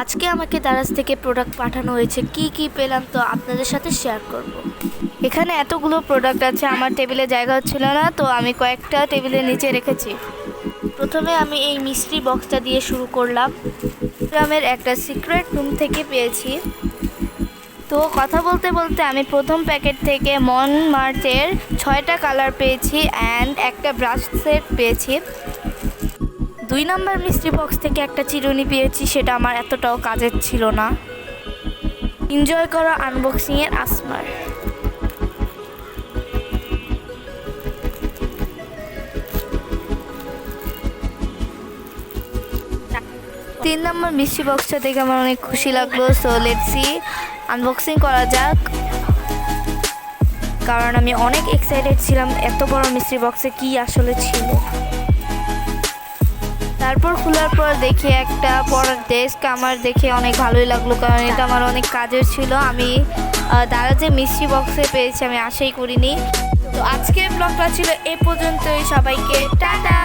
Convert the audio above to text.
আজকে আমাকে দারাজ থেকে প্রোডাক্ট পাঠানো হয়েছে। কি কি পেলাম তো আপনাদের সাথে শেয়ার করব। এখানে এতগুলো প্রোডাক্ট আছে, আমার টেবিলে জায়গা হচ্ছিল না, তো আমি কয়েকটা টেবিলের নিচে রেখেছি। প্রথমে আমি এই মিষ্টি বক্সটা দিয়ে শুরু করলাম। গ্রামের একটা সিক্রেট রুম থেকে পেয়েছি। তো কথা বলতে বলতে আমি প্রথম প্যাকেট থেকে মন মার্চের ছয়টা কালার পেয়েছি অ্যান্ড একটা ব্রাশ সেট পেয়েছি। দুই নাম্বার মিস্ট্রি বক্স থেকে একটা চিরুনি পেয়েছি, সেটা আমার এতটাও কাজের ছিল না। এনজয় করা আনবক্সিংয়ের আসমার। তিন নম্বর মিষ্টি বক্সটা দেখে আমার অনেক খুশি লাগল সো লেটসি আনবক্সিং করা যাক। কারণ আমি অনেক এক্সাইটেড ছিলাম, এত বড় মিষ্টি বক্সে কি আসলে ছিল। তারপর খোলার পর দেখি একটা পড়ার ডেস্ক আমার দেখে অনেক ভালোই লাগল, কারণ এটা আমার অনেক কাজের ছিল। আমি দাদা যে মিষ্টি বক্সে পেয়েছি আমি আশাই করিনি। তো আজকের ব্লগটা ছিল এ পর্যন্তই, সবাইকে টাটা!